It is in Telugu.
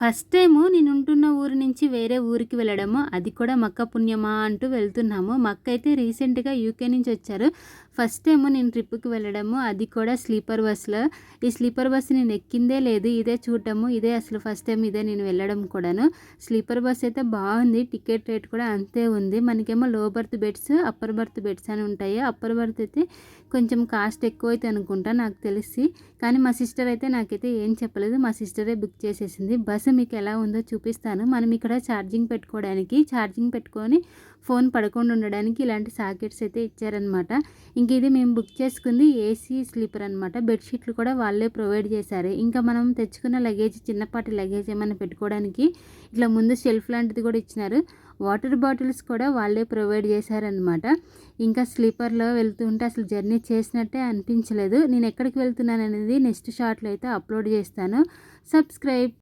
ఫస్ట్ టైము నేను ఉంటున్న ఊరు నుంచి వేరే ఊరికి వెళ్ళడము అది కూడా మక్క పుణ్యమా అంటూ వెళ్తున్నాము. మక్క అయితే రీసెంట్గా యూకే నుంచి వచ్చారు. ఫస్ట్ టైము నేను ట్రిప్కి వెళ్ళడము అది కూడా స్లీపర్ బస్సులో ఈ స్లీపర్ బస్సు నేను ఎక్కిందే లేదు ఇదే చూడటము ఇదే అసలు ఫస్ట్ టైం ఇదే నేను వెళ్ళడం కూడాను. స్లీపర్ బస్ అయితే బాగుంది టికెట్ రేట్ కూడా అంతే ఉంది. మనకేమో low berth beds upper berth beds అని ఉంటాయి. అప్పర్ బర్త్ అయితే కొంచెం కాస్ట్ ఎక్కువ అయితే అనుకుంటా నాకు తెలిసి. కానీ మా సిస్టర్ అయితే నాకైతే ఏం చెప్పలేదు మా సిస్టరే బుక్ చేసేసింది. బస్సు మీకు ఎలా ఉందో చూపిస్తాను. మనం ఇక్కడ ఛార్జింగ్ పెట్టుకోవడానికి ఛార్జింగ్ పెట్టుకొని ఫోన్ పడకుండా ఉండడానికి ఇలాంటి సాకెట్స్ అయితే ఇచ్చారనమాట ఇంక ఇది మేము బుక్ చేసుకుంది ఏసీ స్లీపర్ అనమాట బెడ్షీట్లు కూడా వాళ్ళే ప్రొవైడ్ చేశారు. ఇంకా మనం తెచ్చుకున్న లగేజ్ చిన్నపాటి లగేజ్ ఏమైనా పెట్టుకోవడానికి ఇట్లా ముందు షెల్ఫ్ లాంటిది కూడా ఇచ్చినారు. వాటర్ బాటిల్స్ కూడా వాళ్ళే ప్రొవైడ్ చేశారనమాట ఇంకా స్లీపర్లో వెళ్తూ ఉంటే అసలు జర్నీ చేసినట్టే అనిపించలేదు. నేను ఎక్కడికి వెళ్తున్నాను అనేది నెక్స్ట్ షార్ట్లో అయితే అప్లోడ్ చేస్తాను. సబ్స్క్రైబ్.